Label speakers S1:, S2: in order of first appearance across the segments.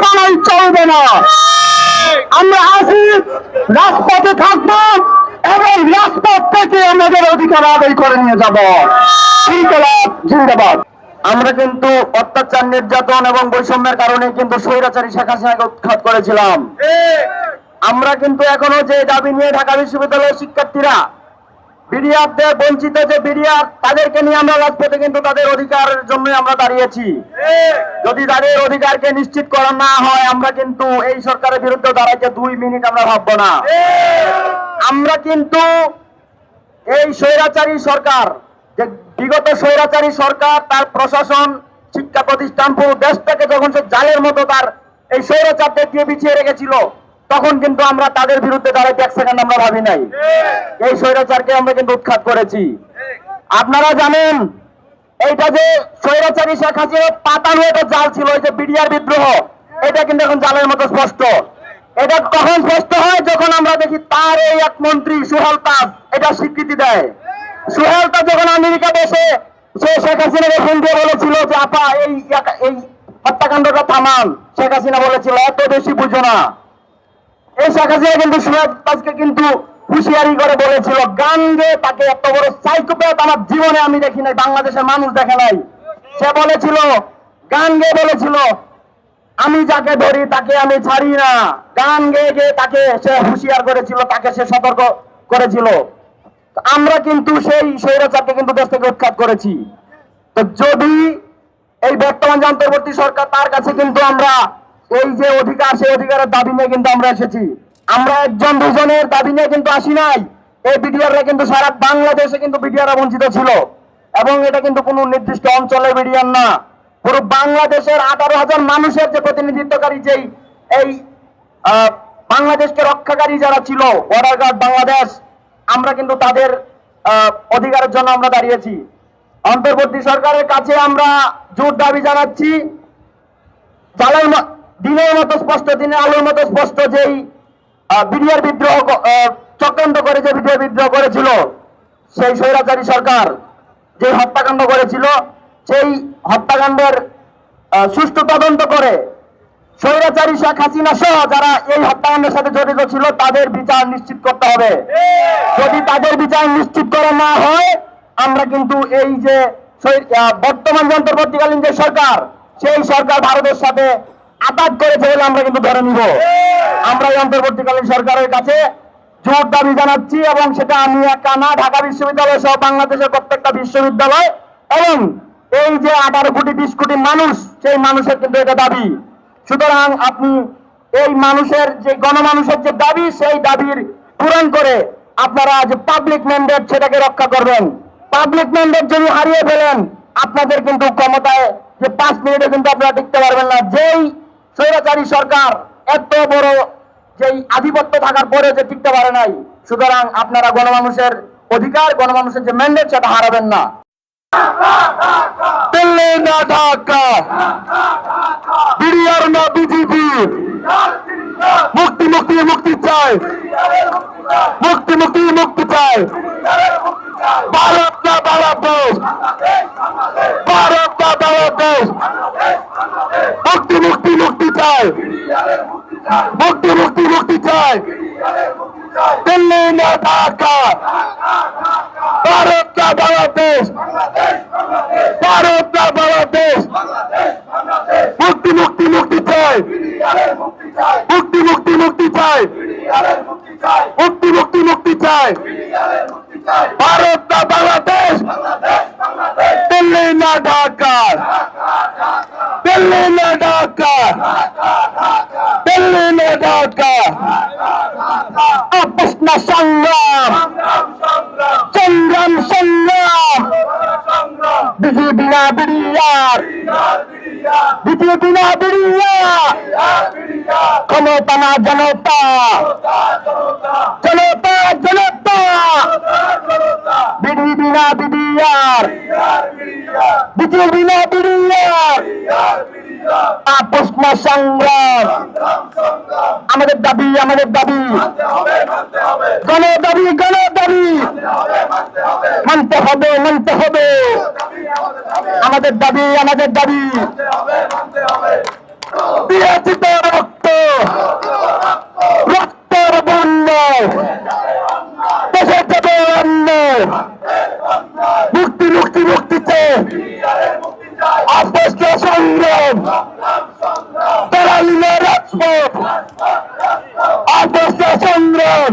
S1: সানাই চলবে না। আমরা আছি রাজপথে থাকব এবং রাজপথ থেকে আমাদের অধিকার আদায় করে নিয়ে যাব। জিন্দাবাদ। আমরা কিন্তু অত্যাচার নির্যাতন এবং বৈষম্যের কারণে কিন্তু স্বৈরাচারী শেখ হাসিনাকে উৎখাত করেছিলাম। আমরা কিন্তু এখনও যে দাবি নিয়ে ঢাকা বিশ্ববিদ্যালয়ের শিক্ষার্থীরা বিডিআরদের বঞ্চিত যে বিডিআর, তাদেরকে নিয়ে আমরা রাজপথে কিন্তু তাদের অধিকারের জন্য আমরা দাঁড়িয়েছি। যদি তাদের অধিকারকে নিশ্চিত করা না হয়, আমরা কিন্তু এই সরকারের বিরুদ্ধে দাঁড়াইতে দুই মিনিট আমরা ভাববো না। আমরা কিন্তু এই স্বৈরাচারী সরকার, যে বিগত স্বৈরাচারী সরকার, তার প্রশাসন, শিক্ষা প্রতিষ্ঠান পুরো দেশটাকে যখন সে জালের মতো তার এই স্বৈরাচারদের দিয়ে বিছিয়ে রেখেছিল তখন কিন্তু আমরা তাদের বিরুদ্ধে দাঁড়াইতে এক সেকেন্ড আমরা ভাবি নাই। এই স্বৈরাচারকে আমরা কিন্তু উৎখাত করেছি। আপনারা জানেন এইটা যে স্বৈরাচারী শেখ হাসিনার পাতানো এটা জাল ছিল ওই যে বিডিআর বিদ্রোহ এটা কিন্তু এখন জালের মতো স্পষ্ট। এটা কখন স্পষ্ট হয় যখন আমরা দেখি তার এই এক মন্ত্রী সুহেল তাজ এটা স্বীকৃতি দেয়। সুহেল তাজ যখন আমেরিকা বসে সে শেখ হাসিনাকে ফোন দিয়ে বলেছিল যে আপা এই এই হত্যাকাণ্ডটা থামান। শেখ হাসিনা বলেছিল এত বেশি বুঝো না। এই শেখ হাসিনা কিন্তু সুহেল তাজকে কিন্তু হুঁশিয়ারি করে বলেছিল গান গেয়ে তাকে এত বড় সাইকোপ্যাথ আমার জীবনে আমি দেখি নাই, বাংলাদেশের মানুষ দেখে নাই। সে বলেছিল গান গেয়ে বলেছিল, আমি যাকে ধরি তাকে আমি ছাড়ি না। গান গেয়ে গেয়ে তাকে সে হুঁশিয়ার করেছিল, তাকে সে সতর্ক করেছিল। আমরা কিন্তু সেই স্বৈরাচারকে কিন্তু দেশ থেকে উৎখাত করেছি। তো যদি এই বর্তমান যে সরকার, তার কাছে কিন্তু আমরা এই যে অধিকার, সেই অধিকারের দাবি নিয়ে কিন্তু আমরা এসেছি। আমরা একজন, দুজনের দাবি নিয়ে কিন্তু আসি নাই। এই বিডিআররা কিন্তু সারা বাংলাদেশে কিন্তু বিডিআররা বঞ্চিত ছিল। এবং এটা কিন্তু কোনো নির্দিষ্ট অঞ্চলের বিডিআর না। পুরো বাংলাদেশের আঠারো হাজার মানুষের যে প্রতিনিধিত্বকারী যেই, এই বাংলাদেশকে রক্ষাকারী যারা ছিল বর্ডার গার্ড বাংলাদেশ, আমরা কিন্তু তাদের অধিকারের জন্য আমরা দাঁড়িয়েছি। অন্তর্বর্তী সরকারের কাছে আমরা জোর দাবি জানাচ্ছি। জালের ম- দিনের মতো স্পষ্ট, দিনের আলোর মতো স্পষ্ট যেই বিডিআর বিদ্রোহ চক্রান্ত করে যে বিডিআর বিদ্রোহ করেছিল, সেই স্বৈরাচারী সরকার যে হত্যাকাণ্ড করেছিল, সেই হত্যাকাণ্ডের সুষ্ঠু তদন্ত করে স্বৈরাচারী শেখ হাসিনা সহ যারা এই হত্যাকাণ্ডের সাথে জড়িত ছিল, তাদের বিচার নিশ্চিত করতে হবে। যদি তাদের বিচার নিশ্চিত করা না হয়, আমরা কিন্তু এই যে বর্তমান অন্তর্বর্তীকালীন যে সরকার, সেই সরকার ভারতের সাথে আঘাত করেছে বলে আমরা কিন্তু ধরে নিব। আমরা এই অন্তর্বর্তীকালীন সরকারের কাছে জোর দাবি জানাচ্ছি এবং সেটা আমি একা না, ঢাকা বিশ্ববিদ্যালয় সহ বাংলাদেশের প্রত্যেকটা বিশ্ববিদ্যালয় এবং এই যে আঠারো কোটি, বিশ কোটি মানুষ, সেই মানুষের কিন্তু এটা দাবি। সুতরাং আপনি এই মানুষের যে গণমানুষের যে দাবি, সেই দাবির পূরণ করে আপনারা যে পাবলিক ম্যান্ডেট সেটাকে রক্ষা করবেন। পাবলিক ম্যান্ডেট যদি হারিয়ে ফেলেন, আপনাদের কিন্তু ক্ষমতায় যে পাঁচ মিনিটে কিন্তু আপনারা টিকতে পারবেন না। যেই স্বৈরাচারী সরকার এত বড় যেই আধিপত্য থাকার পরে যে টিকতে পারে নাই, সুতরাং আপনারা গণমানুষের অধিকার, গণমানুষের যে ম্যান্ডেট সেটা হারাবেন না। মুক্তি মুক্তি মুক্তি চাই। মুক্তি মুক্তি মুক্তি চাই। ভারত না বাংলাদেশ, ভারত না মুক্তি মুক্তি চাই মুক্তি মুক্তি মুক্তি চাই দিল্লি না ঢাকা ভারত না বাংলাদেশ। ভারত না বাংলাদেশ। মুক্তি মুক্তি মুক্তি চাই মুক্তি মুক্তি মুক্তি চাই মুক্তি মুক্তি মুক্তি চাই ভারত না বাংলাদেশ। দিল্লি না ঢাকা দিল্লি না ঢাকা দিল্লি না ঢাকা আপস না সংগ্রাম সংগ্রাম সংগ্রাম বিজেপি না বিড়িয়ার বিজেপি না বিড়িয়ার ক্ষমতা না জনতা জনতা জনতা বিজেপি না বিড়িয়ার বিজেপি না বিড়িয়ার আপস না সংগ্রাম। আমাদের দাবি আমাদের দাবি। গণ দাবি গণ দাবি মানতে হবে মানতে হবে। আমাদের দাবি আমাদের দাবি।
S2: রক্ত, রক্তের বন্যায় দেশের যাবে অন্যায় মুক্তি মুক্তি মুক্তিতে আস্তে সংগ্রাম তরালিনে রাজপথ আস্তে সংগ্রাম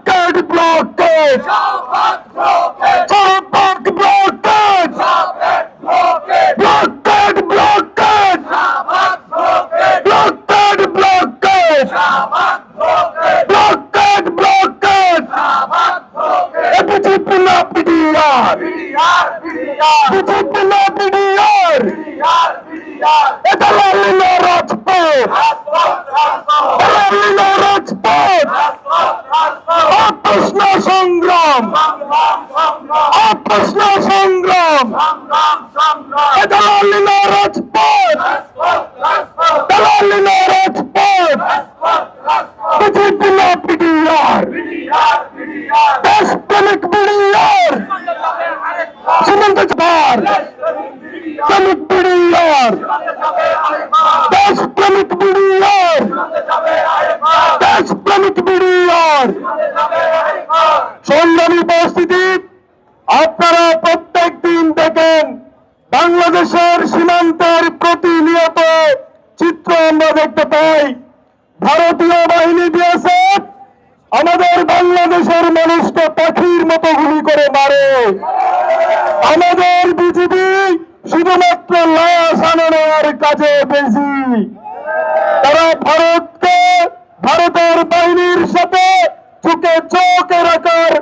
S2: blockade! Żabek blockade! Blockade, blockade! Blockade, blockade! Blockade, blockade! BJP na PDR! BJP na PDR! এটা লালিনা রাজপথ লালিনা রাজপথ অপ্রশ্ন সংগ্রাম অপ্রশ্ন সংগ্রাম এটা লালিনা রাজপথ লালিনা রাজপথ বিজেপি না পিডিআর দেশপ্রেমিক পিডিআর সীমান্ত চার শ্রমিক পিডিআর দেশপ্রেমিক পিডিআর দেশপ্রেমিক পিডিআর সংগ্রামী উপস্থিতি আপনারা প্রত্যেক দিন দেখেন বাংলাদেশের সীমান্তের প্রতিনিয়ত চিত্র আমরা দেখতে পাই। ভারতীয় বাহিনী বিএসএফ আমাদের বাংলাদেশের মানুষকে পাখির মতো গুলি করে মারে। আমাদের বিজেপি শুধুমাত্র লাশ আনানোর কাজে বেশি তারা ভারতকে, ভারতের বাহিনীর সাথে চোখে রাখার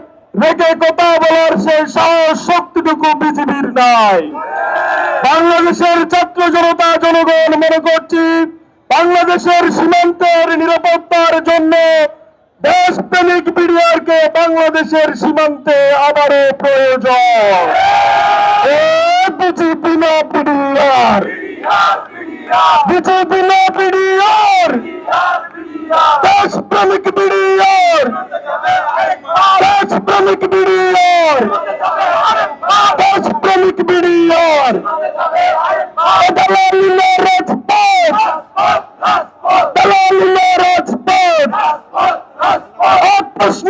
S2: রেখে কথা বলার সে সাহস শক্তিটুকু বিজেপির নাই। বাংলাদেশের ছাত্র জনতা, জনগণ, মনে করছি বাংলাদেশের সীমান্তের নিরাপত্তার জন্য দেশপ্রেমিক বিডিআরকে বাংলাদেশের সীমান্তে আবারও প্রয়োজন। বিজেপি না বিডিআর বিজেপি না বিডিআর দেশপ্রেমিক বিডিআর দেশপ্রেমিক বিডিআর দেশপ্রেমিক বিডিআর দলালিনা রাজপথ? দলালিনা রাজপথ? অপ্রশ্ন